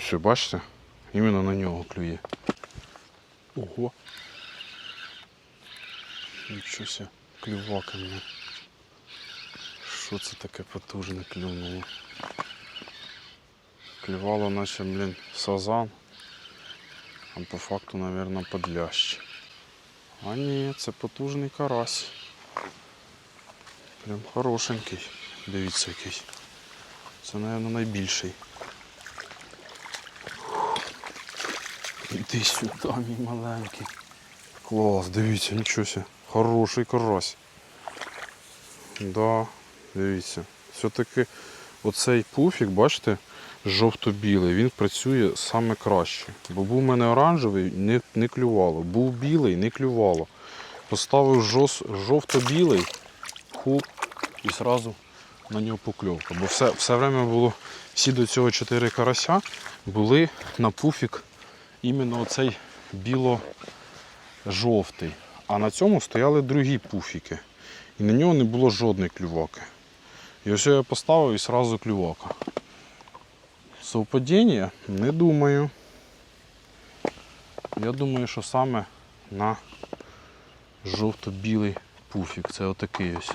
Ось, бачите? Іменно на нього клює. Ого. Нічого клювака мене. Що це таке потужне клюнуло? Клювало наче, блін, сазан. А по факту, мабуть, подлящ. А ні, це потужний карась. Прям хорошенький. Дивіться який. Це, мабуть, найбільший. Іди сюди, мій маленький. Клас, дивіться, нічого себе. Хороший карась. Да, дивіться. Все-таки оцей пуфік, бачите, жовто-білий, він працює саме краще. Бо був у мене оранжевий, не, не клювало. Був білий, не клювало. Поставив жовто-білий, хуп, і одразу на нього покльовка. Бо все, все время було, всі до цього чотири карася були на пуфік іменно оцей біло-жовтий. А на цьому стояли другі пуфіки. І на нього не було жодної клюваки. І ось я поставив і одразу клювака. Совпадіння? Не думаю. Я думаю, що саме на жовто-білий пуфік. Це отакий ось.